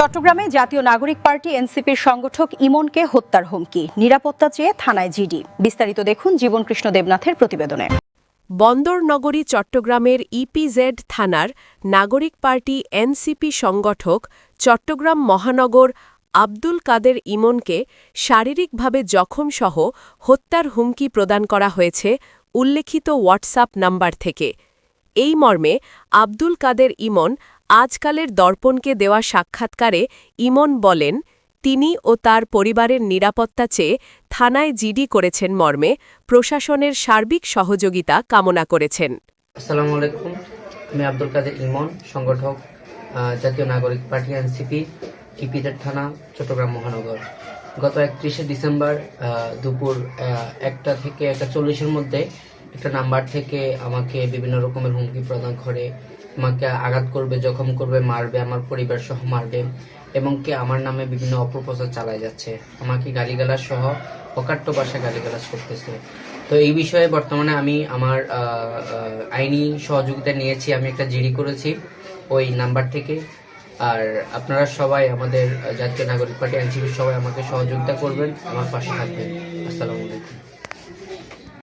চট্টগ্রামে জাতীয় নাগরিক পার্টি এনসিপির সংগঠক ইমনকে হত্যার হুমকি। নিরাপত্তা চেয়ে থানায় জিডি। বিস্তারিত দেখুন জীবন কৃষ্ণ দেবনাথের প্রতিবেদনে। বন্দরনগরী চট্টগ্রামের ইপিজেড থানার নাগরিক পার্টি এনসিপি সংগঠক চট্টগ্রাম মহানগর আব্দুল কাদের ইমনকে শারীরিকভাবে জখমসহ হত্যার হুমকি প্রদান করা হয়েছে উল্লেখিত হোয়াটসঅ্যাপ নাম্বার থেকে। এই মর্মে আব্দুল কাদের ইমন আজকালের দর্পণকে দেওয়া সাক্ষাৎকারে ইমন বলেন, তিনি ও তার পরিবারের নিরাপত্তা চেয়ে থানায় জিডি করেছেন মর্মে, প্রশাসনের সার্বিক সহযোগিতা কামনা করেছেন। আসসালামু আলাইকুম, আমি আব্দুল কাদের ইমন, সংগঠক জাতীয় নাগরিক পার্টি এনসিপি ইপিদের থানা, চট্টগ্রাম মহানগর। গত একত্রিশে ডিসেম্বর দুপুর একটা থেকে একটা চল্লিশের মধ্যে একটা নাম্বার থেকে আমাকে বিভিন্ন রকমের হুমকি প্রদান করে আমাকে আঘাত করবে, জখম করবে, মারবে, আমার পরিবার সহ মারবে এবং কি আমার নামে বিভিন্ন অপপ্রচার চালায় যাচ্ছে। আমাকে গালিগালাজ সহ অকাট্য ভাষায় গালিগালাজ করতেছে। তো এই বিষয়ে বর্তমানে আমি আমার আইনি সহযোগিতা নিয়েছি, আমি একটা জিডি করেছি ওই নাম্বার থেকে। আর আপনারা সবাই আমাদের জাতীয় নাগরিক পার্টি এনসিপির সবাই আমাকে সহযোগিতা করবেন, আমার পাশে থাকবেন। আসসালামু আলাইকুম।